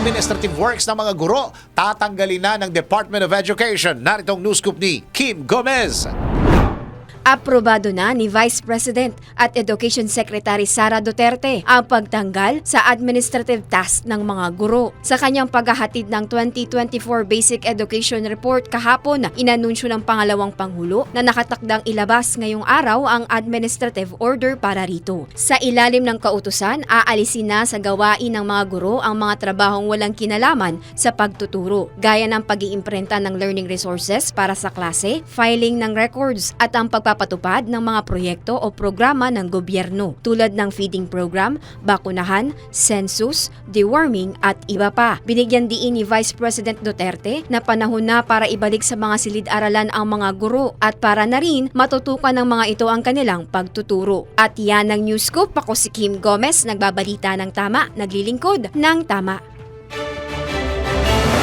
administrative works ng mga guro, tatanggalin na ng Department of Education. Naritong news scoop ni Kim Gomez. Aprobado na ni Vice President at Education Secretary Sara Duterte ang pagtanggal sa administrative task ng mga guro. Sa kanyang paghahatid ng 2024 Basic Education Report kahapon, inanunsyo ng pangalawang Pangulo na nakatakdang ilabas ngayong araw ang administrative order para rito. Sa ilalim ng kautusan, aalisin na sa gawain ng mga guro ang mga trabahong walang kinalaman sa pagtuturo, gaya ng pag-iimprenta ng learning resources para sa klase, filing ng records at ang pagpapatupad ng mga proyekto o programa ng gobyerno tulad ng feeding program, bakunahan, census, deworming at iba pa. Binigyan diin ni Vice President Duterte na panahon na para ibalik sa mga silid-aralan ang mga guro at para na rin matutukan ng mga ito ang kanilang pagtuturo. At yan ang news scoop. Ako si Kim Gomez, nagbabalita ng tama, naglilingkod ng tama.